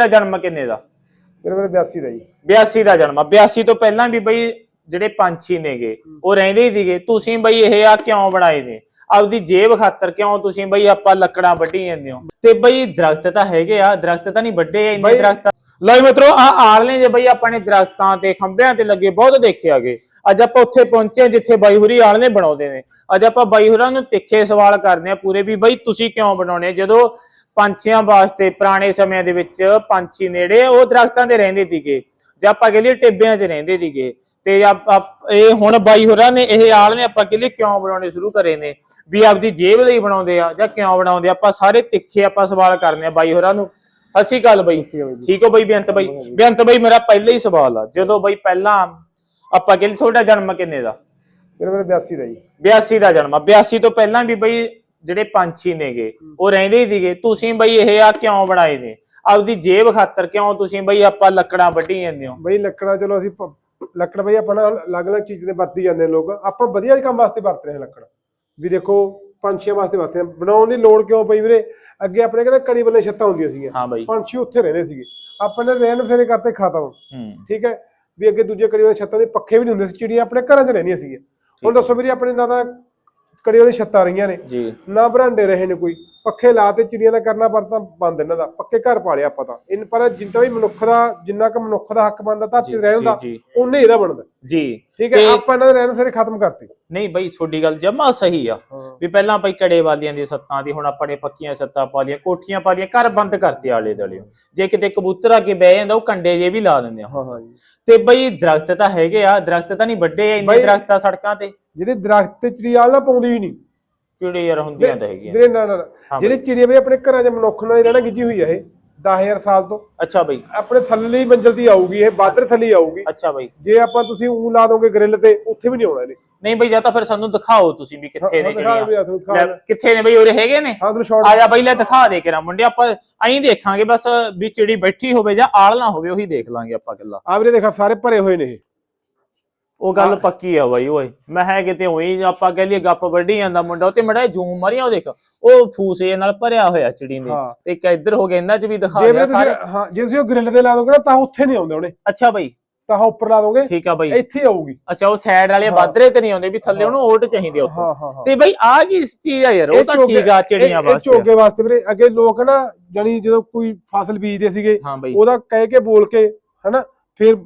ਤਾਂ ਜਨਮ ਕਿੰਨੇ ਦਾ? ਮੇਰੇ ਮੇਰੇ 82 ਦਾ ਜੀ। 82 ਦਾ ਜਨਮ ਆ। 82 ਤੋਂ ਪਹਿਲਾਂ ਵੀ ਬਈ ਜਿਹੜੇ ਪੰਛੀ ਨੇਗੇ ਉਹ ਰਹਿੰਦੇ ਹੀ ਸੀਗੇ। ਤੁਸੀਂ ਬਈ ਇਹ ਆ ਕਿਉਂ ਬਣਾਏ ਨੇ? ਆਪਦੀ ਜੇਬ ਖਾਤਰ ਕਿਉਂ ਤੁਸੀਂ ਬਈ ਆਪਾਂ ਲੱਕੜਾਂ ਵੱਢੀ ਜਾਂਦੇ ਹੋ? ਤੇ ਬਈ ਦਰਖਤ ਤਾਂ ਹੈਗੇ ਆ ਦਰਖਤ ਤਾਂ ਨਹੀਂ ਵੱਡੇ ਇੰਨੇ ਬਈ- ਦਰਖਤ? ਲਓ ਮਿੱਤਰੋ ਆ ਆਲਣੇ ਜੇ ਬਈ ਆਪਾਂ ਨੇ ਦਰਖਤਾਂ ਤੇ ਖੰਭਿਆਂ ਤੇ ਲੱਗੇ ਬਹੁਤ ਦੇਖੇ ਆਗੇ। ਅੱਜ ਆਪਾਂ ਉੱਥੇ ਪਹੁੰਚੇ ਜਿੱਥੇ ਬਾਈ ਹੁਰੀ ਆਲਣੇ ਬਣਾਉਂਦੇ ਨੇ। ਅੱਜ ਆਪਾਂ ਬਾਈ ਹੁਰਾਂ ਨੂੰ ਤਿੱਖੇ ਸਵਾਲ ਕਰਦੇ ਆ ਪੂਰੇ ਵੀ ਬਈ ਤੁਸੀਂ ਕਿਉਂ ਬਣਾਉਣੇ? ਜਦੋਂ ਪੰਛੀਆਂ ਵਾਸਤੇ ਪੁਰਾਣੇ ਸਮਿਆਂ ਦੇ ਵਿੱਚ ਪੰਛੀ ਨੇੜੇ ਉਹ ਦਰਖਤਾਂ ਤੇ ਰਹਿੰਦੇ ਸੀਗੇ ਜੇ ਆਪਾਂ ਕਹਿੰਦੇ ਟਿੱਬਿਆਂ 'ਚ ਰਹਿੰਦੇ ਸੀਗੇ ਤੇ ਇਹ ਹੁਣ ਬਾਈ ਹੋਰਾਂ ਨੇ ਇਹ ਆਲਣੇ ਆਪਾਂ ਕਹਿੰਦੇ ਕਿਉਂ ਬਣਾਉਣੇ ਸ਼ੁਰੂ ਕਰੇ ਨੇ ਵੀ ਆਪਦੀ ਜੇਬ ਲਈ ਬਣਾਉਂਦੇ ਆ ਜਾਂ ਕਿਉਂ ਬਣਾਉਂਦੇ ਆਪਾਂ ਸਾਰੇ ਤਿੱਖੇ ਆਪਾਂ ਸਵਾਲ ਕਰਨੇ ਆ ਬਾਈ ਹੋਰਾਂ ਨੂੰ। ਅਸੀਂ ਗੱਲ ਬਈ। ਠੀਕ ਹੋ ਬਈ ਬੇਅੰਤ ਬਈ? ਬੇਅੰਤ ਬਈ ਮੇਰਾ ਪਹਿਲਾ ਹੀ ਸਵਾਲ ਆ। ਜਦੋਂ ਬਈ ਪਹਿਲਾਂ ਆਪਾਂ ਕਹਿੰਦੇ ਤੁਹਾਡਾ ਜਨਮ ਕਿੰਨੇ ਦਾ? ਮੇਰੇ ਮੇਰੇ 82 ਦਾ ਜੀ। 82 ਦਾ ਜਨਮ ਆ। 82 ਤੋਂ ਪਹਿਲਾਂ ਵੀ ਬਈ ਜਿਹੜੇ ਪੰਛੀ ਨੇਗੇ ਉਹ ਰਹਿੰਦੇ ਹੀ ਸੀਗੇ। ਤੁਸੀਂ ਬਈ ਇਹ ਆ ਕਿਉਂ ਬਣਾਏ ਨੇ? ਆਪਦੀ ਜੇਬ ਖਾਤਰ ਕਿਉਂ ਤੁਸੀਂ ਬਈ ਆਪਾਂ ਲੱਕੜਾਂ ਵੱਢੀ ਜਾਂਦੇ ਹੋ? ਬਈ ਲੱਕੜਾਂ ਚਲੋ ਅਸੀਂ ਪ- ਲੱਕੜ ਬਈ ਆਪਣਾ ਅਲੱਗ-ਅਲੱਗ ਚੀਜ਼ ਤੇ ਵਰਤੀ ਜਾਂਦੇ ਨੇ ਲੋਕ। ਆਪਾਂ ਵਧੀਆ ਕੰਮ ਵਾਸਤੇ ਵਰਤ ਰਹੇ ਹਾਂ ਲੱਕੜ। ਵੀ ਦੇਖੋ ਪੰਛੀਆਂ ਵਾਸਤੇ ਵਰਤਦੇ ਹਾਂ। ਬਣਾਉਣ ਦੀ ਲੋੜ ਕਿਉਂ ਪਈ ਵੀਰੇ? ਅੱਗੇ ਆਪਣੇ ਕਹਿੰਦੇ ਕੜੀ ਬੱਲੇ ਛੱਤਾਂ ਹੁੰਦੀਆਂ ਸੀਗੀਆਂ। ਹਾਂ ਬਈ। ਪੰਛੀ ਉੱਥੇ ਰਹਿੰਦੇ ਸੀਗੇ। ਆਪਾਂ ਨੇ ਰਹਿਣ ਬਸੇਰੇ ਕਰਤੇ ਖਤਮ ਹੂੰ। ਠੀਕ ਹੈ? ਵੀ ਅੱਗੇ ਦੂਜੇ ਕੜੀ ਵਾਲੇ ਛੱਤਾਂ ਦੇ ਪੱਖੇ ਵੀ ਨਹੀਂ ਹੁੰਦੇ ਸੀ ਚਿੜੀਆਂ ਆਪਣੇ ਘਰਾਂ 'ਚ ਰਹਿੰਦੀਆਂ ਸੀਗੀਆਂ। ਹੁਣ ਦੱਸੋ ਵੀਰੇ ਆਪਣੇ ਨਾ ਤਾਂ ਕੜੀ ਵਾਲੀ ਛੱਤਾਂ ਰਹੀਆਂ ਨੇ। ਜੀ। ਨਾ ਬਰਾਂਡੇ ਰਹੇ ਨੇ ਕੋਈ। ਪੱਖੇ ਲਾ ਤੇ ਚਿੜੀਆਂ ਦਾ ਕਰਨਾ ਪਰਤਾ ਬੰਦ ਇਹਨਾਂ ਦਾ। ਪੱਕੇ ਘਰ ਪਾਲਿਆ ਆਪਾਂ ਤਾਂ। ਇਨ ਪਰ ਜਿੰਨਾ ਵੀ ਮਨੁੱਖ ਦਾ ਜਿੰਨਾ ਕੁ ਮਨੁੱਖ ਦਾ ਹੱਕ ਬਣਦਾ ਧਰਤੀ ਤੇ ਰਹਿਣ ਦਾ ਜੀ ਉਹਨੇ ਇਹਦਾ ਬਣਦਾ। ਜੀ। ਠੀਕ ਹੈ ਤੇ- ਆਪਾਂ ਇਹਨਾਂ ਦੇ ਰਹਿਣ ਸਾਰੇ ਖਤਮ ਕਰਤੇ। ਨਹੀਂ ਬਈ ਤੁਹਾਡੀ ਗੱਲ ਜਮਾ ਸਹੀ ਆ। ਵੀ ਪਹਿਲਾਂ ਬਈ ਕੜੇ ਵਾਲੀਆਂ ਦੀ ਸੱਤਾਂ ਦੀ ਹੁਣ ਆਪਾਂ ਨੇ ਪੱਕੀਆਂ ਸੱਤਾਂ ਪਾ ਲੀਆਂ ਕੋਠੀਆਂ ਪਾ ਲੀਆਂ ਘਰ ਬੰਦ ਕਰਤੇ ਆਲੇ ਦਲੇ ਜੇ ਕਿਤੇ ਕਬੂਤਰ ਆ ਕੇ ਬਹਿ ਜਾਂਦਾ ਉਹ ਕੰਡੇ ਜੇ ਵੀ ਲਾ ਦਿੰਦੇ ਆ। ਹਾਂ ਹਾਂ ਜੀ। ਤੇ ਬਈ ਦਰਖਤ ਤਾਂ ਹੈਗੇ ਆ ਦਰਖਤ ਤਾਂ ਨਹੀਂ ਵੱਡੇ ਇੰਨੇ ਬਈ- ਦਰਖਤ ਆ ਸੜਕਾਂ ਤੇ। ਜਿਹੜੇ ਦਰਖਤ ਤੇ ਚਿੜੀਆਲ ਨਾ ਪਾਉਂਦੀ ਹੀ ਨਹੀਂ। ਚਿੜੀ ਯਾਰ ਹੁੰਦੀਆਂ ਤਾਂ ਹੈਗੀਆਂ। ਜਿਹੜੇ ਨਾ ਨਾ ਨਾ। ਹਾਂ ਜਿਹੜੇ ਚਿੜੀਆਂ ਵੀ ਆਪਣੇ ਘਰਾਂ 'ਚ ਮਨੁੱਖ ਨਾਲ ਹੀ ਰਹਿਣਾ ਗਿੱਜੀ ਹੋਈ ਆ ਇਹ 10000 ਸਾਲ ਤੋਂ। ਅੱਛਾ ਬਈ। ਆਪਣੇ ਥੱਲੇ ਮੰਜ਼ਲ ਦੀ ਆਊਗੀ ਇਹ ਬਾਦਰ ਥੱਲੇ ਆਊਗੀ। ਅੱਛਾ ਬਈ। ਜੇ ਆਪਾਂ ਤੁਸੀਂ ਊਂ ਲਾ ਦੋਗੇ ਗ੍ਰਿਲ ਤੇ ਉੱਥੇ ਵੀ ਨਹੀਂ ਆਉਣਾ ਇਹਨੇ। ਨਹੀਂ ਬਈ ਜਾਂ ਤਾਂ ਫਿਰ ਸਾਨੂੰ ਦਿਖਾਓ ਤੁਸੀਂ ਵੀ ਕਿੱਥੇ ਨੇ ਹਾਂ, ਦਿਖਾ ਵੀ ਚਿੜੀਆਂ ਆ ਤੁਹਾਨੂੰ, ਦਿਖਾ ਲੈ, ਲੈ। ਕਿੱਥੇ ਨੇ ਬਈ ਉਰੇ ਹੈਗੇ ਨੇ? ਹਾਂ ਤੁਹਾਨੂੰ ਸ਼ਾਰਟ ਆ ਜਾ ਬਈ ਲੈ ਦਿਖਾ ਦੇ ਕੇ ਨਾ ਮੁੰਡੇ ਆਪਾਂ ਐਂ ਦੇਖਾਂਗੇ ਬਸ ਵੀ ਚਿੜੀ ਬੈਠੀ ਹੋਵੇ ਜਾਂ ਆਲਣਾ ਹੋਵੇ ਉਹੀ ਦੇਖ ਲਾਂਗੇ ਆਪਾਂ ਗੱਲਾਂ ਆ ਵੀਰੇ ਦੇਖਾ ਸਾਰੇ ਭਰੇ ਹੋਏ ਨੇ ਇਹ। ਉਹ ਗੱਲ ਪੱਕੀ ਆ ਬਾਈ ਓਏ। ਮੈਂ ਹੈ ਕਿਤੇ ਉਹੀ ਆਪਾਂ ਕਹਿ ਲਈਏ ਗੱਪ ਵੱਢੀ ਜਾਂਦਾ ਮੁੰਡਾ ਉਹ ਤੇ ਮੜਾ ਜੂਮ ਮਾਰਿਆ ਉਹ ਦੇਖ। ਉਹ ਫੂਸੇ ਨਾਲ ਭਰਿਆ ਹੋਇਆ ਚਿੜੀ ਨੇ। ਤੇ ਇੱਕ ਇੱਧਰ ਹੋ ਗਿਆ ਇਹਨਾਂ 'ਚ ਵੀ ਦਿਖਾ ਵੀਰੇ ਸਾਰੇ। ਹਾਂ ਜੇ ਤੁਸੀਂ ਉਹ ਗ੍ਰਿਲ ਤੇ ਲਾ ਦੋਗੇ ਨਾ ਤਾਂ ਉੱਥੇ ਨਹੀਂ ਆਉਂਦੇ ਉਹਨੇ। ਅੱਛਾ ਬਈ। ਤਾਂ ਉੱਪਰ ਲਾ ਦੋਗੇ ਠੀਕ ਆ ਬਈ। ਇੱਥੇ ਆਊਗੀ। ਅੱਛਾ ਉਹ ਸਾਈਡ ਵਾਲੇ। ਬਾਦਰੇ ਤੇ ਨਹੀਂ ਆਉਂਦੇ ਵੀ ਥੱਲੇ ਉਹਨੂੰ ਓਟ ਚਾਹੀਦੀ ਹਾਂ ਤੇ ਬਈ ਆ ਕੀ ਚੀਜ਼ ਆ ਯਾਰ ਉਹ ਤਾਂ ਠੀਕ ਆ ਚਿੜੀਆਂ ਵਾਸਤੇ। ਝੋਗੇ ਵਾਸਤੇ ਵੀਰੇ ਅੱਗੇ ਲੋਕ ਨਾ ਜਾਨੀ ਜਦੋਂ ਕੋਈ ਫਸਲ ਬੀਜਦੇ ਸੀਗੇ ਉਹਦਾ ਕਹਿ ਕੇ ਬੋਲ ਕੇ ਹਨਾ ਫਿਰ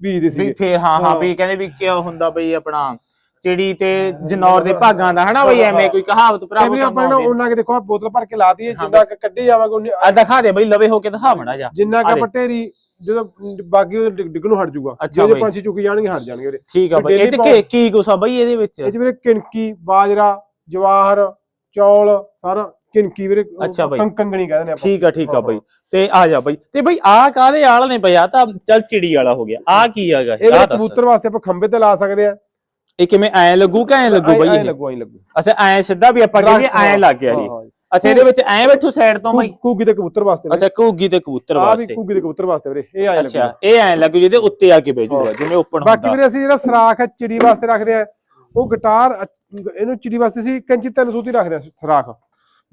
ਬੀਜਦੇ ਵੀ ਸੀਗੇ। ਫੇਰ ਹਾਂ ਹਾਂ। ਵੀ ਕਹਿੰਦੇ ਵੀ ਕੀ ਹੁੰਦਾ ਬਈ ਆਪਣਾ ਚਿੜੀ ਤੇ ਜਨੌਰ ਦੇ ਭਾਗਾਂ ਦਾ ਹਨਾ ਬਈ ਐਵੇਂ ਕੋਈ ਕਹਾਵਤ ਤੇ ਭਰਾਵੋ ਵੀ ਆਪਾਂ ਨਾ ਉਹਨਾਂ ਕੇ ਦੇਖੋ ਬੋਤਲ ਭਰ ਕੇ ਲਾ ਦਈਏ ਜਿੰਨਾ ਕੁ ਕੱਢੀ ਜਾਵਾਂਗੇ ਆ ਦਿਖਾ ਦੇ ਬਈ ਲਵੇ ਹੋ ਕੇ ਦਿਖਾ ਮੜਾ ਜਾ ਜਿੰਨਾ ਕੁ। ਪਟੇਰੀ ਜਦੋਂ ਬਾਗੀ ਉਹ ਡਿੱਗ- ਡਿੱਗਣੋਂ ਹਟ ਜਾਊਗਾ। ਜਿਹੜੇ। ਪੰਛੀ ਚੁੱਕੀ ਜਾਣਗੇ ਹਟ ਜਾਣਗੇ ਵੀਰੇ ਠੀਕ ਆ ਤੇ ਬਈ ਇਹ ਚ ਕੀ ਆ ਬਈ ਇਹਦੇ ਵਿੱਚ? ਇਹ ਚ ਵੀਰੇ ਕਿਣਕੀ ਬਾਜਰਾ ਜਵਾਹਰ ਚੌਲ ਸਾਰਾ ਕਿਣਕੀ ਵੀਰੇ ਅੱਛਾ ਬਈ। ਕੰਗਣੀ ਕਹਿੰਦੇ ਨੇ ਆਪਾਂ। ਠੀਕ ਆ ਠੀਕ ਆ ਬਈ। ਤੇ ਆ ਜਾ ਬਈ। ਤੇ ਬਈ ਆ ਕਾਦੇ ਆਲ ਨੇ ਬਈ? ਆ ਤਾਂ ਚੱਲ ਚਿੜੀ ਵਾਲਾ ਹੋ ਗਿਆ। ਆ ਕੀ ਹੈਗਾ? ਇਹ ਆ ਵੀਰੇ ਦੱਸ। ਕਬੂਤਰ ਵਾਸਤੇ ਆਪਾਂ ਖੰਬੇ ਤੇ ਲਾ ਸਕਦੇ ਆ। ਇਹ ਕਿਵੇਂ ਐ ਲੱਗੂ ਕਿ ਐ ਲੱਗੂ ਬਈ ਐਂ ਇਹ? ਲੱਗੂ ਐਂ ਲੱਗੂ। ਅੱਛਾ ਐ ਸਿੱਧਾ ਵੀ ਆਪਾਂ ਕਹਿੰਦੇ ਐ ਲੱਗ ਗਿਆ ਜੀ। ਅੱਛਾ ਇਹਦੇ ਵਿੱਚ ਐ ਬੈਠੂ ਸਾਈਡ ਤੋਂ ਬਈ? ਘੁੱਗੀ ਦੇ ਕਬੂਤਰ ਵਾਸਤੇ। ਅੱਛਾ ਘੂਗੀ ਤੇ ਕਬੂਤਰ ਆਹ ਵੀ ਵਾਸਤੇ। ਘੁੱਗੀ ਦੇ ਕਬੂਤਰ ਵਾਸਤੇ ਵੀਰੇ। ਇਹ ਐਂ ਅੱਛਾ ਲੱਗੂ ਇਹ ਐ ਲੱਗੂ ਜਿਹਦੇ ਉੱਤੇ ਆ ਕੇ ਬਹਿ ਜਾਊਗਾ ਜਿਵੇਂ ਓਪਨ ਬਾਕੀ ਹੁੰਦਾ। ਵੀਰੇ ਅਸੀਂ ਜਿਹੜਾ ਸਰਾਖ ਹੈ ਚਿੜੀ ਵਾਸਤੇ ਰੱਖਦੇ ਆ ਉਹ ਗਿਟਾਰ ਅ- ਇਹਨੂੰ ਚਿੜੀ ਵਾਸਤੇ ਅਸੀਂ ਕੈਂਚੀ ਤਿੰਨ ਸੂਤੀ ਰੱਖਦੇ ਆ ਸਰਾਖ।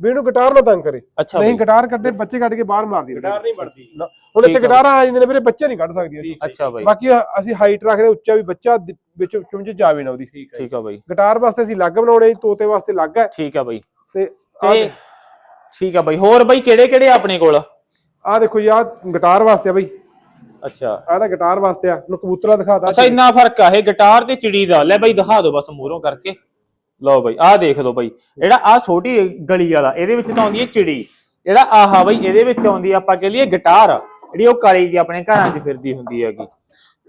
ਵੀ ਇਹਨੂੰ ਗਿਟਾਰ ਨਾ ਤੰਗ ਕਰੇ। ਅੱਛਾ ਨਹੀਂ ਗਿਟਾਰ ਕੱਢੇ ਬੱਚੇ ਕੱਢ ਕੇ ਬਾਹਰ ਮਾਰਦੀ ਗਿਟਾਰ ਨਹੀਂ ਵੜਦੀ ਹੁਣ ਇੱਥੇ ਆ ਗਿਟਾਰਾਂ ਆ ਜਾਂਦੇ ਨੇ ਵੀਰੇ ਬੱਚੇ ਨਹੀਂ ਕੱਢ ਸਕਦੀਆਂ ਅੱਛਾ ਬਈ। ਬਾਕੀ ਅਸੀਂ ਹਾਈਟ ਰੱਖਦੇ ਉੱਚਾ ਵੀ ਬੱਚਾ ਵਿੱਚ ਚੁੰਝ ਜਾਵੇ ਨਾ ਉਹਦੀ। ਠੀਕ ਆ ਬਈ। ਗਿਟਾਰ ਵਾਸਤੇ ਅਸੀਂ ਲੱਗ ਬਣਾਉਣੇ ਤੋਤੇ ਵਾਸਤੇ ਲੱਗ ਹੈ। ਠੀਕ ਆ ਬਈ। ਤੇ ਠੀਕ ਆ ਬਈ। ਹੋਰ ਬਈ ਕਿਹੜੇ ਕਿਹੜੇ ਆਪਣੇ ਕੋਲ? ਆਹ ਦੇਖੋ ਜੀ ਆਹ ਗਿਟਾਰ ਵਾਸਤੇ ਆ ਬਈ। ਅੱਛਾ। ਆਹ ਤਾਂ ਗਿਟਾਰ ਵਾਸਤੇ ਆ। ਨੂੰ ਕਬੂਤਰਾ ਦਿਖਾਤਾ ਅੱਛਾ ਇੰਨਾ ਫ਼ਰਕ ਆ ਇਹ ਗਿਟਾਰ ਤੇ ਚਿੜੀ ਦਾ। ਲੈ ਬਈ ਦਿਖਾ ਦਿਓ ਬਸ ਮੂਹਰੋਂ ਕਰਕੇ। ਲਓ ਬਈ ਆਹ ਦੇਖ ਲਓ ਬਈ ਜਿਹੜਾ ਆਹ ਛੋਟੀ ਗਲੀ ਵਾਲਾ ਇਹਦੇ ਵਿੱਚ ਤਾਂ ਆਉਂਦੀ ਹੈ ਚਿੜੀ। ਜਿਹੜਾ ਆਹਾ ਬਈ ਇਹਦੇ ਵਿੱਚ ਆਉਂਦੀ ਆਪਾਂ ਕਹ ਲਈਏ ਗਿਟਾਰ ਜਿਹੜੀ ਉਹ ਕਾਲੀ ਜੀ ਆਪਣੇ ਘਰਾਂ 'ਚ ਫਿਰਦੀ ਹੁੰਦੀ ਹੈਗੀ।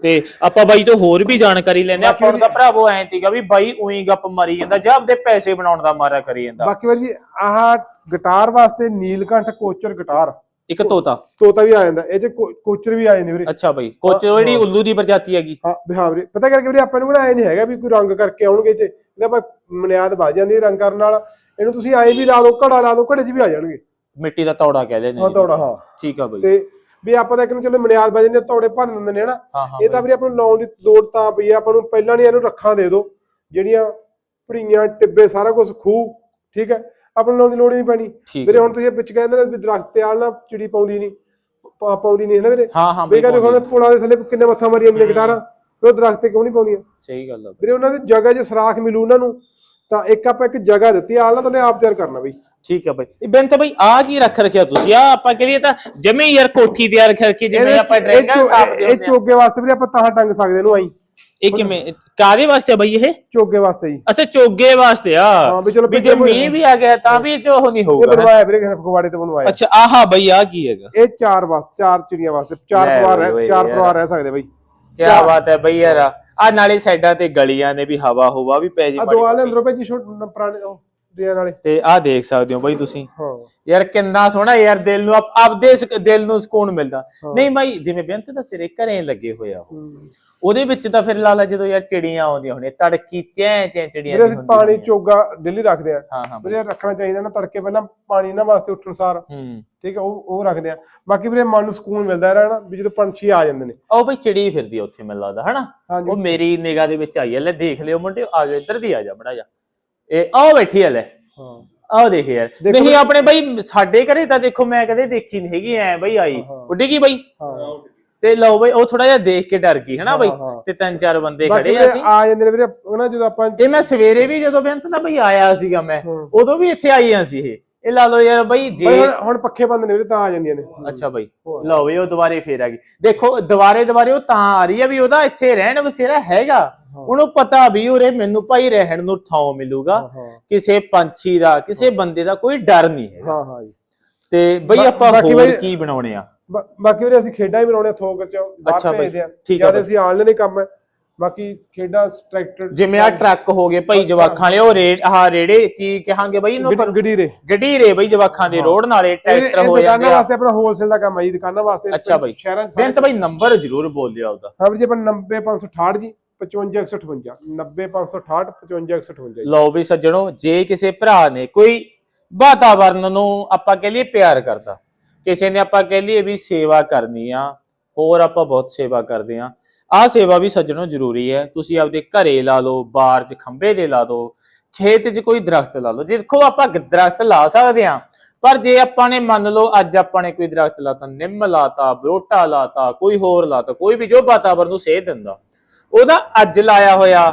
ਤੇ ਆਪਾਂ ਬਾਈ ਤੋਂ ਹੋਰ ਵੀ ਜਾਣਕਾਰੀ ਲੈਣੇ ਆ ਆਪਾਂ ਦਾ ਭਰਾਵੋ ਐਂ ਤੀਗਾ ਵੀ ਬਾਈ ਉਹੀ ਗੱਪ ਮਾਰੀ ਜਾਂਦਾ ਜਾਂ ਆਪਦੇ ਪੈਸੇ ਬਣਾਉਣ ਦਾ ਮਾਰਾ ਕਰੀ ਜਾਂਦਾ। ਬਾਕੀ ਵੀਰ ਜੀ ਆਹ ਗਿਟਾਰ ਵਾਸਤੇ ਨੀਲਕੰਠ ਕੋਚਰ ਗਿਟਾਰ। ਇੱਕ ਤੋਤਾ। ਤੋਤਾ ਵੀ ਆ ਜਾਂਦਾ ਇਹ ਚ ਕੋ- ਕੋਚਰ ਵੀ ਆ ਜਾਂਦੇ ਵੀਰੇ। ਅੱਛਾ ਬਈ ਕੋਚ ਜਿਹੜੀ ਉੱਲੂ ਦੀ ਪ੍ਰਜਾਤੀ ਹੈਗੀ। ਹਾਂ ਵੀ ਹਾਂ ਵੀਰੇ ਪਤਾ ਕਰਕੇ ਵੀਰੇ ਆਪਾਂ ਨੂੰ ਬਣਾਇਆ ਨਹੀਂ ਹੈਗਾ ਵੀ ਕੋਈ ਰੰਗ ਕਰਕੇ ਆਉਣਗੇ ਤੇ ਇਹਦਾ ਆਪਾਂ ਮਨਿਆਦ ਵੱਜ ਜਾਂਦੀ ਹੈ ਰੰਗ ਕਰਨ ਨਾਲ ਇਹਨੂੰ ਤੁਸੀਂ ਐਂ ਵੀ ਲਾ ਦਿਓ ਘੜਾ ਲਾ ਦਿਓ ਘੜੇ 'ਚ ਵੀ ਆ ਜਾਣਗੇ। ਮਿੱਟੀ ਦਾ ਤੌੜਾ ਕਹਿੰਦੇ ਨੇ ਹਾਂ ਜੀ। ਤੋੜਾ ਹਾਂ। ਠੀਕ ਆ ਬਈ। ਤੇ ਵੀ ਆਪਾਂ ਤਾਂ ਇੱਕ ਨੂੰ ਚਲੋ ਮਨਿਆਦ ਵੱਜ ਜਾਂਦੇ ਤੋੜੇ ਭੰਨ ਦਿੰਦੇ ਨੇ ਹਨਾ। ਹਾਂ ਹਾਂ ਇਹ ਤਾਂ ਵੀਰੇ ਆਪਾਂ ਨੂੰ ਲਾਉਣ ਦੀ ਲੋੜ ਤਾਂ ਪਈ ਆ ਆਪਾਂ ਨੂੰ ਪਹਿਲਾਂ ਨਹੀਂ ਇਹਨੂੰ ਰੱਖਾਂ ਦੇ ਦਿਓ ਜਿਹੜੀਆਂ ਭੜੀਆਂ ਟਿੱਬੇ ਸਾਰਾ ਕੁਝ ਖੂਹ ਠੀਕ ਹੈ। ਆਪਾਂ ਨੂੰ ਲਾਉਣ ਦੀ ਲੋੜ ਹੀ ਨਹੀਂ ਪੈਣੀ। ਵੀਰੇ। ਹੁਣ ਤੁਸੀਂ ਵਿੱਚ ਕਹਿੰਦੇ ਨੇ ਵੀ ਦਰਖਤ ਤੇ ਆਲ ਨਾ ਚਿੜੀ ਪਾਉਂਦੀ ਨਹੀਂ। ਪਾਉਂਦੀ ਨਹੀਂ ਹੈ ਨਾ ਵੀਰੇ? ਹਾਂ ਹਾਂ ਵੀ ਕਹਿੰਦੇ ਹੁਣ ਪੁਲਾਂ ਦੇ ਥੱਲੇ ਕਿੰਨੇ ਮੱਥਾ ਮਾਰੀ ਨੇ ਗਿਟਾਰਾਂ ਉਹ ਦਰਖਤ ਤੇ ਕਿਉਂ ਨਹੀਂ ਪਾਉਂਦੀਆਂ? ਸਹੀ ਗੱਲ ਆ। ਵੀਰੇ ਉਹਨਾਂ ਦੀ ਜਗ੍ਹਾ ਜੇ ਸਰਾਖ ਮਿਲੂ ਉਹਨਾਂ ਨੂੰ ਤਾਂ ਇੱਕ ਆਪਾਂ ਇੱਕ ਜਗ੍ਹਾ ਦਿੱਤੀ ਆਲ ਨਾ ਤੁਹਾਨੂੰ ਆਪ ਤਿਆਰ ਕਰਨਾ ਬਈ। ਠੀਕ ਆ ਬਈ। ਇਹ ਬੈਂਤ ਬਈ ਆ ਕੀ ਰੱਖ ਰੱਖਿਆ ਤੁਸੀਂ? ਆ ਆਪਾਂ ਕਹੀਏ ਤਾਂ ਜਮੇ ਯਾਰ ਕੋਠੀ ਤਿਆਰ ਕਰਕੇ ਜਿਵੇਂ ਇਹਦੇ- ਆਪਾਂ ਇਹ ਡਰੈਂਗਾ ਚੋ- ਸਾਫ਼ ਇਹ ਚੋਗੇ ਵਾਸਤੇ ਵੀਰੇ ਆਪਾਂ ਤਾਂ ਟੰਗ ਸਕਦੇ ਇਹਨੂੰ ਆਈ ਇਹ ਕਿਵੇਂ? ਕਾਦੇ ਵਾਸਤੇ ਆ ਬਈ ਇਹ? ਚੋਗੇ ਵਾਸਤੇ ਜੀ। ਅੱਛਾ ਚੋਗੇ ਵਾਸਤੇ ਆ। ਹਾਂ ਵੀ ਚਲੋ ਵੀ ਜੇ ਮੀਂਹ ਵੀ ਆ ਗਿਆ ਤਾਂ ਵੀ ਇਹ 'ਚ ਉਹ ਨਹੀਂ ਇਹ ਹੋਊਗਾ ਬਣਵਾਇਆ ਵੀਰੇ ਕਿਸੇ ਫਗਵਾੜੇ ਤੋਂ ਬਣਵਾਇਆ। ਅੱਛਾ ਆਹਾ ਬਈ ਆ ਕੀ ਹੈਗਾ? ਇਹ ਚਾਰ ਵਾਸਤੇ ਚਾਰ ਚਿੜੀਆਂ ਵਾਸਤੇ ਚਾਰ ਪਰਿਵਾਰ ਰਹਿ ਚਾਰ। ਪਰਿਵਾਰ ਰਹਿ ਸਕਦੇ ਬਈ। ਕੀ ਬਾਤ ਹੈ ਬਈ ਯਾਰ। ਆ ਨਾਲੇ ਸਾਈਡਾਂ ਤੇ ਗਲੀਆਂ ਨੇ ਵੀ ਹਵਾ ਹੋਵਾ ਵੀ ਪੈ ਜੀ ਆ ਮਾੜੀ ਦੋ ਆਲੇ। ਅੰਦਰੋਂ ਭੇਜੀ ਛੋਟ ਪੁਰਾਣੇ ਉਹ ਡੇਨ ਵਾਲੇ ਤੇ ਆ ਦੇਖ ਸਕਦੇ ਹੋ ਬਈ ਤੁਸੀਂ। ਹਾਂ। ਯਾਰ ਕਿੰਨਾ ਸੋਹਣਾ ਯਾਰ ਦਿਲ ਨੂੰ ਆਪ- ਆਪਦੇ ਦਿਲ ਨੂੰ ਸਕੂਨ ਮਿਲਦਾ। ਨਹੀਂ ਬਾਈ ਜਿਵੇਂ ਬੇਅੰਤ ਤਾਂ ਤੇਰੇ ਘਰੇ ਲੱਗੇ ਹੋਇਆ ਉਹ। ਹੂੰ। ਉਹਦੇ ਵਿੱਚ ਤਾਂ ਫਿਰ ਲਾਲਾ ਜਦੋਂ ਯਾਰ ਚਿੜੀਆਂ ਆਉਂਦੀਆਂ ਹੋਣੇ ਤੜਕੀ ਚੈਂ ਚੈਂ ਚਿੜੀਆਂ ਦੀ ਅਸੀਂ ਹੁੰਦੀ ਪਾਣੀ ਹੋਣੀਆਂ। ਚੋਗਾ ਡੇਲੀ ਰੱਖਦੇ ਆ ਹਾਂ ਹਾਂ ਬਈ। ਵੀਰੇ ਰੱਖਣਾ ਚਾਹੀਦਾ ਨਾ ਤੜਕੇ ਪਹਿਲਾਂ ਪਾਣੀ ਇਹਨਾਂ ਵਾਸਤੇ ਉੱਠਣ ਸਾਰ। ਹੂੰ। ਠੀਕ ਹੈ ਉਹ ਉਹ ਰੱਖਦੇ ਆ। ਬਾਕੀ ਵੀਰੇ ਮਨ ਨੂੰ ਸਕੂਨ ਮਿਲਦਾ ਨਾ ਵੀ ਜਦੋਂ ਪੰਛੀ ਆ ਜਾਂਦੇ ਨੇ। ਉਹ ਬਈ ਚਿੜੀ ਫਿਰਦੀ ਆ ਉੱਥੇ ਮੈਨੂੰ ਲੱਗਦਾ ਹਨਾ? ਹਾਂਜੀ। ਉਹ ਮੇਰੀ ਨਿਗਾਹ ਦੇ ਵਿੱਚ ਆਈ ਹੈ ਲੈ ਦੇਖ ਲਿਓ ਮੁੰਡੇ ਆ ਜਾਓ ਇੱਧਰ ਦੀ ਆ ਜਾ ਬੜਾ ਜਾ ਇਹ ਆਹ ਬੈਠੀ ਹੈ ਲੈ। ਹਾਂ। ਆਹ ਦੇਖ ਯਾਰ। ਦੇਖੋ ਨਹੀਂ ਬਈ- ਆਪਣੇ ਬਈ ਸਾਡੇ ਘਰੇ ਤਾਂ ਦੇਖੋ ਮੈਂ ਕਦੇ ਦੇਖੀ ਨਹੀਂ ਹੈਗੀ ਐ ਬਈ ਆਈ। ਹਾਂ। ਉੱਡੀ ਕੀ ਬਈ? ਹਾਂ। ਤੇ ਲਓ ਬਈ ਉਹ ਥੋੜਾ ਜਿਹਾ ਦੇਖ ਕੇ ਡਰ ਗਈ ਹਨਾ ਬਈ? ਹਾਂ। ਤੇ ਤਿੰਨ ਚਾਰ ਬੰਦੇ ਬਾਕੀ ਖੜੇ ਆ ਵੀਰੇ ਅਸੀਂ। ਆ ਜਾਂਦੇ ਨੇ ਵੀਰੇ ਉਹ ਨਾ ਜਦੋਂ ਆਪਾਂ ਇਹ ਮੈਂ ਸਵੇਰੇ ਵੀ ਜਦੋਂ ਬੇਅੰਤ ਨਾ ਬਈ ਆਇਆ ਸੀਗਾ ਮੈਂ ਹਾਂ। ਉਦੋਂ ਵੀ ਇੱਥੇ ਆਈਆਂ ਸੀ ਇਹ। ਇਹ ਲਾ ਲਓ ਯਾਰ ਬਈ ਬਈ ਜੇ ਹੁਣ- ਹੁਣ ਪੱਖੇ ਬੰਦ ਨੇ ਵੀਰੇ ਤਾਂ ਆ ਜਾਂਦੀਆਂ ਨੇ। ਅੱਛਾ ਬਈ। ਹੋਰ। ਲਓ ਬਈ ਉਹ ਦੁਬਾਰੇ ਫੇਰ ਆ ਗਈ। ਦੇਖੋ ਦੁਬਾਰੇ ਦੁਬਾਰੇ ਉਹ ਤਾਂ ਆ ਰਹੀ ਆ ਵੀ ਉਹਦਾ ਇੱਥੇ ਰਹਿਣ ਵਸੇਰਾ ਹੈਗਾ। ਹਾਂ। ਉਹਨੂੰ ਪਤਾ ਵੀ ਉਰੇ ਮੈਨੂੰ ਭਾਈ ਰਹਿਣ ਨੂੰ ਥਾਂ ਮਿਲੂਗਾ। ਹਾਂ ਕਿਸੇ ਪੰਛੀ ਦਾ ਕਿਸੇ ਬੰਦੇ ਦਾ ਕੋਈ ਡਰ ਨਹੀਂ ਹੈ ਹਾਂ ਹਾਂ ਜੀ। ਤੇ ਬਈ ਬਾ- ਆਪਾਂ ਬਾਕੀ ਹੋਰ ਬਈ- ਕੀ ਬਣਾਉਣੇ ਆ? ਬਾਕੀ ਵੀਰੇ ਅਸੀਂ ਖੇਡਾਂ ਹੀ ਬਣਾਉਣੇ ਥੋਕ ਚ ਬਾਹਰ ਭੇਜਦੇ ਆ। ਜ਼ਿਆਦਾ। ਅਸੀਂ ਆਲਣੇ ਦੇ ਕੰਮ। ਹੈ ਬਾਕੀ ਖੇਡਾਂ ਟਰੈਕਟਰ ਜਿਵੇਂ ਆ ਟਰੱਕ ਹੋ ਗਏ ਭਾਈ ਜਵਾਖਾਂ ਵਾਲੇ ਉਹ ਰੇੜ ਆਹ ਰੇੜੇ ਕੀ ਕਹਾਂਗੇ ਬਈ ਇਹਨੂੰ ਪਰ ਗੜੀਰੇ ਗੱਡੀਰੇ ਬਈ ਜਵਾਖਾਂ ਦੇ ਰੋਡ ਨਾਲੇ ਟਰੈਕਟਰ ਹੋ ਜਾਂਦੇ ਦੁਕਾਨਾਂ ਆ। ਵਾਸਤੇ ਆਪਣਾ ਹੋਲਸੇਲ ਦਾ ਕੰਮ ਹੈ ਜੀ ਦੁਕਾਨਾਂ ਵਾਸਤੇ ਅੱਛਾ ਬਈ। ਸ਼ਹਿਰਾਂ ਚ ਬਈ ਨੰਬਰ ਜ਼ਰੂਰ ਬੋਲ ਦਿਓ ਆਪਦਾ। ਹਾਂ ਜੀ ਆਪਣਾ 90568 ਜੀ 55158 90568 55158 ਜੀ। ਲਓ ਵੀ ਸੱਜਣੋ ਜੇ ਕਿਸੇ ਭਰਾ ਨੇ ਕੋਈ ਵਾਤਾਵਰਨ ਨੂੰ ਆਪਾਂ ਕਹਿ ਲਈਏ ਪਿਆਰ ਕਰਦਾ ਕਿਸੇ ਨੇ ਆਪਾਂ ਕਹਿ ਲਈਏ ਵੀ ਸੇਵਾ ਕਰਨੀ ਆ ਹੋਰ ਆਪਾਂ ਬਹੁਤ ਸੇਵਾ ਕਰਦੇ ਆ। ਆਹ ਸੇਵਾ ਵੀ ਸੱਜਣੋ ਜ਼ਰੂਰੀ ਹੈ। ਤੁਸੀਂ ਆਪਦੇ ਘਰੇ ਲਾ ਲਓ ਬਾਹਰ 'ਚ ਖੰਭੇ ਦੇ ਲਾ ਦਿਓ ਖੇਤ 'ਚ ਕੋਈ ਦਰਖਤ ਲਾ ਲਓ। ਦੇਖੋ ਆਪਾਂ ਦਰਖਤ ਲਾ ਸਕਦੇ ਆ ਪਰ ਜੇ ਆਪਾਂ ਨੇ ਮੰਨ ਲਓ ਅੱਜ ਆਪਾਂ ਨੇ ਕੋਈ ਦਰਖਤ ਲਾਤਾ ਨਿੰਮ ਲਾਤਾ ਬਰੋਟਾ ਲਾਤਾ ਕੋਈ ਹੋਰ ਲਾਤਾ ਕੋਈ ਵੀ ਜੋ ਵਾਤਾਵਰਨ ਨੂੰ ਸੇਧ ਦਿੰਦਾ ਉਹਦਾ ਅੱਜ ਲਾਇਆ ਹੋਇਆ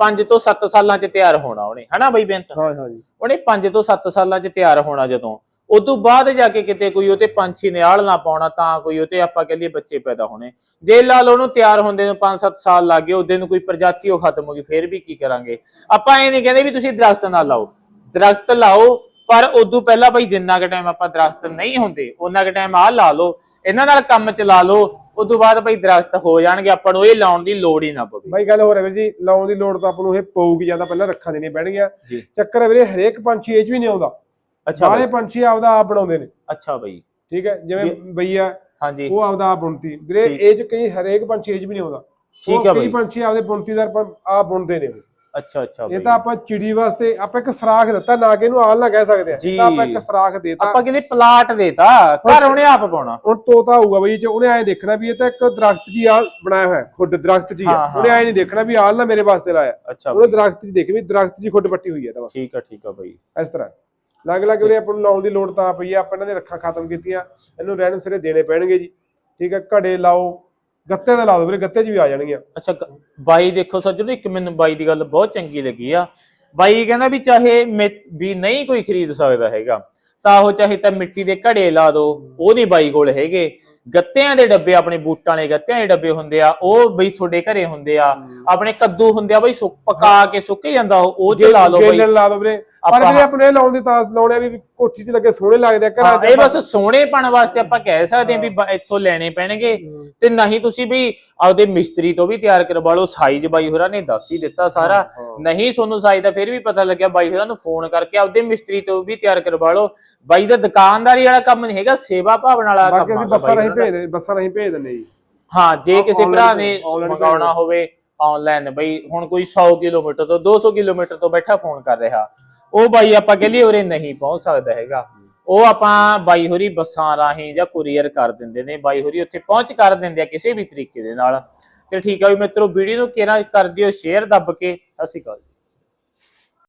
5 ਤੋਂ 7 ਸਾਲਾਂ 'ਚ ਤਿਆਰ ਹੋਣਾ ਉਹਨੇ। ਹਨਾ ਬਈ ਬੇਨਤ ਹਾਂ ਹਾਂ ਜੀ ਉਹਨੇ 5 ਤੋਂ 7 ਸਾਲਾਂ 'ਚ ਤਿਆਰ ਹੋਣਾ ਜਦੋਂ। ਉਸ ਤੋਂ ਬਾਅਦ ਜਾ ਕੇ ਕਿਤੇ ਕੋਈ ਉਹਤੇ ਪੰਛੀ ਨਿਆਲ ਨਾ ਪਾਉਣਾ ਤਾਂ ਕੋਈ ਉਹਤੇ ਆਪਾਂ ਕਹਿ ਲਈਏ ਬੱਚੇ ਪੈਦਾ ਹੋਣੇ। ਜੇ ਲਾ ਲਓ ਉਹਨੂੰ ਤਿਆਰ ਹੁੰਦੇ ਨੂੰ 5-7 ਸਾਲ ਲੱਗ ਗਏ ਉਹਦੇ ਨੂੰ ਕੋਈ ਪ੍ਰਜਾਤੀ ਉਹ ਖਤਮ ਹੋ ਗਈ ਫੇਰ ਵੀ ਕੀ ਕਰਾਂਗੇ? ਆਪਾਂ ਇਹ ਨਹੀਂ ਕਹਿੰਦੇ ਵੀ ਤੁਸੀਂ ਦਰਖਤ ਨਾ ਲਾਓ। ਦਰਖਤ ਲਾਓ ਪਰ ਉਦੋਂ ਪਹਿਲਾਂ ਬਈ ਜਿੰਨਾ ਕੁ ਟਾਈਮ ਆਪਾਂ ਦਰਖਤ ਨਹੀਂ ਹੁੰਦੇ ਉਹਨਾਂ ਕੁ ਟਾਈਮ ਆਹ ਲਾ ਲਓ ਇਹਨਾਂ ਨਾਲ ਕੰਮ ਚਲਾ ਲਓ ਉਦੋਂ ਬਾਅਦ ਬਈ ਦਰਖਤ ਹੋ ਜਾਣਗੇ ਆਪਾਂ ਨੂੰ ਇਹ ਲਾਉਣ ਦੀ ਲੋੜ ਹੀ ਨਾ ਪਵੇ। ਬਾਈ ਗੱਲ ਹੋ ਰਿਹਾ ਵੀਰ ਜੀ ਲਾਉਣ ਦੀ ਲੋੜ ਤਾਂ ਆਪਾਂ ਨੂੰ ਇਹ ਪਊਗੀ ਜਾਂ ਤਾਂ ਪਹਿਲਾਂ ਰੱਖਾਂ ਦੇਣੀਆਂ ਪੈਣਗੀਆਂ। ਚੱਕਰ ਹੈ ਵੀਰੇ ਹਰੇਕ ਪੰਛੀ ਇਹ ਚ ਵੀ ਨਹੀਂ ਆਉਂਦਾ। ਅੱਛਾ ਸਾਰੇ ਪੰਛੀ ਆਪਦਾ ਆਪ ਬਣਾਉਂਦੇ ਨੇ। ਅੱਛਾ ਬਈ। ਠੀਕ ਹੈ ਜਿਵੇਂ ਬਈਆ ਹਾਂਜੀ। ਉਹ ਆਪਦਾ ਆਪ ਬੁਣਤੀ ਵੀਰੇ। ਇਹ ਚ ਕਈ ਹਰੇਕ ਪੰਛੀ ਇਹ ਚ ਵੀ ਨਹੀਂ ਆਉਂਦਾ। ਠੀਕ ਹੈ ਕਈ ਬਈ। ਪੰਛੀ ਆਪਦੇ ਬੁਣਤੀਦਾਰ ਪਰ ਆਪ ਬੁਣਦੇ ਨੇ। ਅੱਛਾ ਅੱਛਾ ਇਹ ਤਾਂ ਆਪਾਂ ਚਿੜੀ ਵਾਸਤੇ ਆਪਾਂ ਇੱਕ ਸਰਾਖ ਦਿੱਤਾ ਨਾ ਕਿ ਇਹਨੂੰ ਆਲ ਨਾ ਕਹਿ ਸਕਦੇ ਆ। ਤਾਂ ਆਪਾਂ ਇੱਕ ਸਰਾਖ ਦੇਤਾ। ਆਪਾਂ ਕਿਤੇ ਪਲਾਟ ਦੇਤਾ ਘਰ ਉਹਨੇ ਆਪ ਪਾਉਣਾ। ਹੁਣ ਤੋਤਾ ਹੋਊਗਾ ਬਈ ਜੇ ਉਹਨੇ ਐਂ ਦੇਖਣਾ ਵੀ ਇਹ ਤਾਂ ਇੱਕ ਦਰਖਤ ਜੀ ਆ ਬਣਾਇਆ ਹੋਇਆ ਖੁੱਡ ਦਰਖਤ ਜੀ। ਉਹਨੇ ਐਂ ਨਹੀਂ ਦੇਖਣਾ ਵੀ ਆਲ ਨਾ ਮੇਰੇ ਵਾਸਤੇ ਲਾਇਆ। ਅੱਛਾ ਉਹਨੇ ਦਰਖਤ ਜੀ ਦੇਖੀ ਵੀ ਦਰਖਤ ਜੀ ਖੁੱਡ ਪੱਟੀ ਹੋਈ ਹੈ ਤਾਂ ਬਸ ਠੀਕ ਆ ਠੀਕ ਆ ਬਈ। ਇਸ ਤਰ੍ਹਾਂ। ਲੱਗ ਲੱਗ ਵੀਰੇ ਆਪਾਂ ਨੂੰ ਲਾਉਣ ਦੀ ਲੋੜ ਤਾਂ ਪਈ ਆ ਆਪਾਂ ਇਹਨਾਂ ਦੇ ਰੱਖਾਂ ਖਤਮ ਕੀਤੀਆਂ ਇਹਨੂੰ ਰਹਿਣ ਸਿਰੇ ਦੇਣੇ ਪੈਣਗੇ ਜੀ। ਠੀਕ ਹੈ ਘੜੇ ਲਾਓ ਗੱਤੇ ਦਾ ਲਾ ਵੀਰੇ ਗੱਤੇ 'ਚ ਵੀ ਆ ਜਾਣਗੀਆਂ। ਅੱਛਾ ਗ- ਬਾਈ ਦੇਖੋ ਸੱਜਣੋ ਇੱਕ ਮੈਨੂੰ ਬਾਈ ਦੀ ਗੱਲ ਬਹੁਤ ਚੰਗੀ ਲੱਗੀ ਆ। ਬਾਈ ਕਹਿੰਦਾ ਵੀ ਚਾਹੇ ਮਿ- ਵੀ ਨਹੀਂ ਕੋਈ ਖਰੀਦ ਸਕਦਾ ਹੈਗਾ ਤਾਂ ਉਹ ਚਾਹੇ ਤਾਂ ਮਿੱਟੀ ਦੇ ਘੜੇ ਲਾ ਦੋ ਉਹ ਨਹੀਂ ਬਾਈ ਕੋਲ ਹੈਗੇ। ਗੱਤਿਆਂ ਦੇ ਡੱਬੇ ਆਪਣੇ ਬੂਟਾਂ ਵਾਲੇ ਗੱਤਿਆਂ ਦੇ ਡੱਬੇ ਹੁੰਦੇ ਆ ਉਹ ਬਈ ਤੁਹਾਡੇ ਘਰੇ ਹੁੰਦੇ ਆ। ਆਪਣੇ ਕੱਦੂ ਹੁੰਦੇ ਆ ਬਈ ਸੁੱਕ ਪਕਾ ਕੇ ਸੁੱਕ ਜਾਂਦਾ ਉਹ ਉਹ ਚ ਲਾ ਲਓ ਬਈ। ਗੇਲਣ ਲਾ ਦਿਓ ਵੀਰੇ। ਪਰ ਆਪਾਂ- ਵੀਰੇ ਆਪਣੇ ਲਾਉਣ ਦੀ ਤਾਂ ਲਾਉਣੇ ਆ ਵੀ ਕੋਠੀ 'ਚ ਲੱਗੇ ਸੋਹਣੇ ਲੱਗਦੇ ਆ ਘਰਾਂ ਹਾਂ 'ਚ ਇਹ ਬਸ ਸੋਹਣੇਪਣ ਵਾਸਤੇ ਆਪਾਂ ਕਹਿ ਸਕਦੇ ਹਾਂ ਵੀ ਬ- ਇੱਥੋਂ ਲੈਣੇ ਪੈਣਗੇ। ਤੇ ਨਹੀਂ ਤੁਸੀਂ ਵੀ ਆਪਦੇ ਮਿਸਤਰੀ ਤੋਂ ਵੀ ਤਿਆਰ ਕਰਵਾ ਲਓ ਸਾਈਜ਼ ਬਾਈ ਹੋਰਾਂ ਨੇ ਦੱਸ ਹੀ ਦਿੱਤਾ ਸਾਰਾ। ਨਹੀਂ ਤੁਹਾਨੂੰ ਸਾਈਜ਼ ਦਾ ਫਿਰ ਵੀ ਪਤਾ ਲੱਗਿਆ ਬਾਈ ਹੋਰਾਂ ਨੂੰ ਫੋਨ ਕਰਕੇ ਆਪਦੇ ਮਿਸਤਰੀ ਤੋਂ ਵੀ ਤਿਆਰ ਕਰਵਾ ਲਓ। ਬਾਈ ਦਾ ਦੁਕਾਨਦਾਰੀ ਵਾਲਾ ਕੰਮ ਨਹੀਂ ਹੈਗਾ ਸੇਵਾ ਭਾਵਨਾ ਵਾਲਾ ਬਾਕੀ ਕੰਮ ਅਸੀਂ ਹੈਗਾ ਬੱਸਾਂ ਬਾਈ ਰਾਹੀਂ ਹੋਰਾਂ ਦਾ। ਭੇਜ ਦੇ ਬੱਸਾਂ ਰਾਹੀਂ ਭੇਜ ਦਿੰਦੇ ਜੀ। ਹਾਂ ਜੇ ਕਿਸੇ online ਭਰਾ ਨੇ online ਮੰਗਾਉਣਾ ਹੋਵੇ ਆਨਲਾਈਨ ਬਈ ਹੁਣ ਕੋਈ 100 ਕਿਲੋਮੀਟਰ ਤੋਂ 200 ਕਿਲੋਮੀਟਰ ਤੋਂ ਬੈਠਾ ਫੋਨ ਕਰ ਰਿਹਾ। ਉਹ ਬਾਈ ਆਪਾਂ ਕਹਿ ਲਈਏ ਉਰੇ ਨਹੀਂ ਪਹੁੰਚ ਸਕਦਾ ਹੈਗਾ। ਉਹ ਆਪਾਂ ਬਾਈ ਹੋਰੀ ਬੱਸਾਂ ਰਾਹੀਂ ਜਾਂ ਕੁਰੀਅਰ ਕਰ ਦਿੰਦੇ ਨੇ, ਬਾਈ ਹੋਰੀ ਉੱਥੇ ਪਹੁੰਚ ਕਰ ਦਿੰਦੇ ਆ ਕਿਸੇ ਵੀ ਤਰੀਕੇ ਦੇ ਨਾਲ। ਤੇ ਠੀਕ ਆ ਵੀ ਮਿੱਤਰੋ, ਵੀਡੀਓ ਨੂੰ ਕਿਹੜਾ ਕਰ ਦਿਓ ਸ਼ੇਅਰ ਦੱਬ ਕੇ। ਸਤਿ ਸ਼੍ਰੀ ਅਕਾਲ